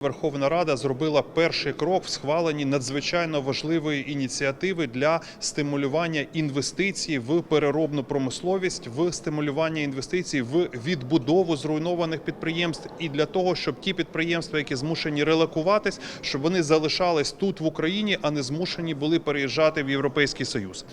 Верховна Рада зробила перший крок в схваленні надзвичайно важливої ініціативи для стимулювання інвестицій в переробну промисловість, в стимулювання інвестицій в відбудову зруйнованих підприємств і для того, щоб ті підприємства, які змушені релокуватись, щоб вони залишались тут в Україні, а не змушені були переїжджати в Європейський Союз.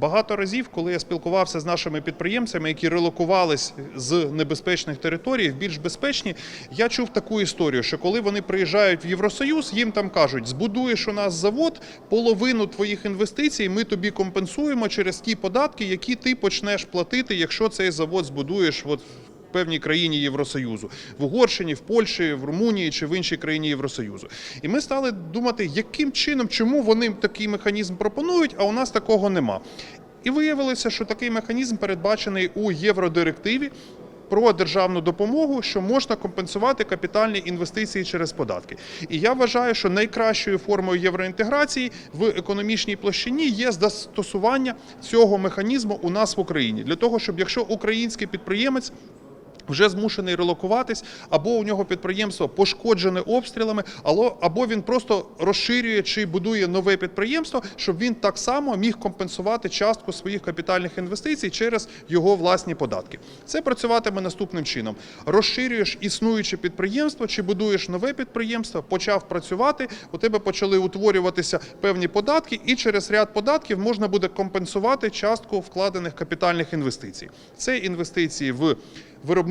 Багато разів, коли я спілкувався з нашими підприємцями, які релокувались з небезпечних територій в більш безпечні, я чув таку історію, що коли вони приїжджають в Євросоюз, їм там кажуть: збудуєш у нас завод, половину твоїх інвестицій ми тобі компенсуємо через ті податки, які ти почнеш платити, якщо цей завод збудуєш. От в певній країні Євросоюзу в Угорщині, в Польщі, в Румунії чи в іншій країні Євросоюзу. І ми стали думати, яким чином, чому вони такий механізм пропонують, а у нас такого нема. І виявилося, що такий механізм передбачений у євродирективі про державну допомогу, що можна компенсувати капітальні інвестиції через податки. І я вважаю, що найкращою формою євроінтеграції в економічній площині є застосування цього механізму у нас в Україні для того, щоб якщо український підприємець вже змушений релокуватись, або у нього підприємство пошкоджене обстрілами, або- він просто розширює чи будує нове підприємство, щоб він так само міг компенсувати частку своїх капітальних інвестицій через його власні податки. Це працюватиме наступним чином: розширюєш існуюче підприємство чи будуєш нове підприємство, почав працювати. У тебе почали утворюватися певні податки, і через ряд податків можна буде компенсувати частку вкладених капітальних інвестицій. Це інвестиції в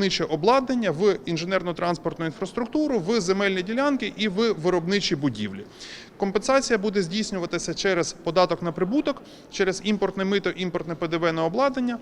виробниче обладнання, в інженерно-транспортну інфраструктуру, в земельні ділянки і в виробничі будівлі. Компенсація буде здійснюватися через податок на прибуток, через імпортне мито, імпортне ПДВ на обладнання.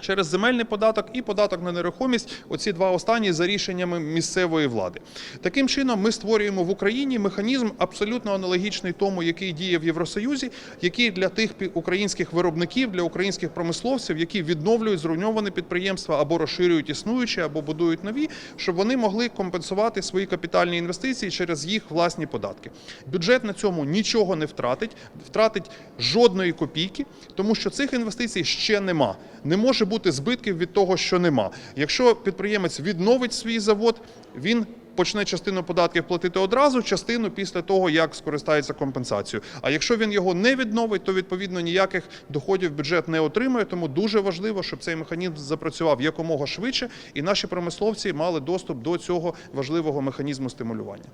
Через земельний податок і податок на нерухомість оці два останні за рішеннями місцевої влади. Таким чином, ми створюємо в Україні механізм абсолютно аналогічний тому, який діє в Євросоюзі, який для тих українських виробників, для українських промисловців, які відновлюють зруйновані підприємства або розширюють існуючі, або будують нові, щоб вони могли компенсувати свої капітальні інвестиції через їх власні податки. Бюджет на цьому нічого не втратить, втратить жодної копійки, тому що цих інвестицій ще нема. Не може бути збитків від того, що нема. Якщо підприємець відновить свій завод, він почне частину податків платити одразу, частину після того, як скористається компенсацією. А якщо він його не відновить, то відповідно ніяких доходів бюджет не отримує. Тому дуже важливо, щоб цей механізм запрацював якомога швидше, і наші промисловці мали доступ до цього важливого механізму стимулювання.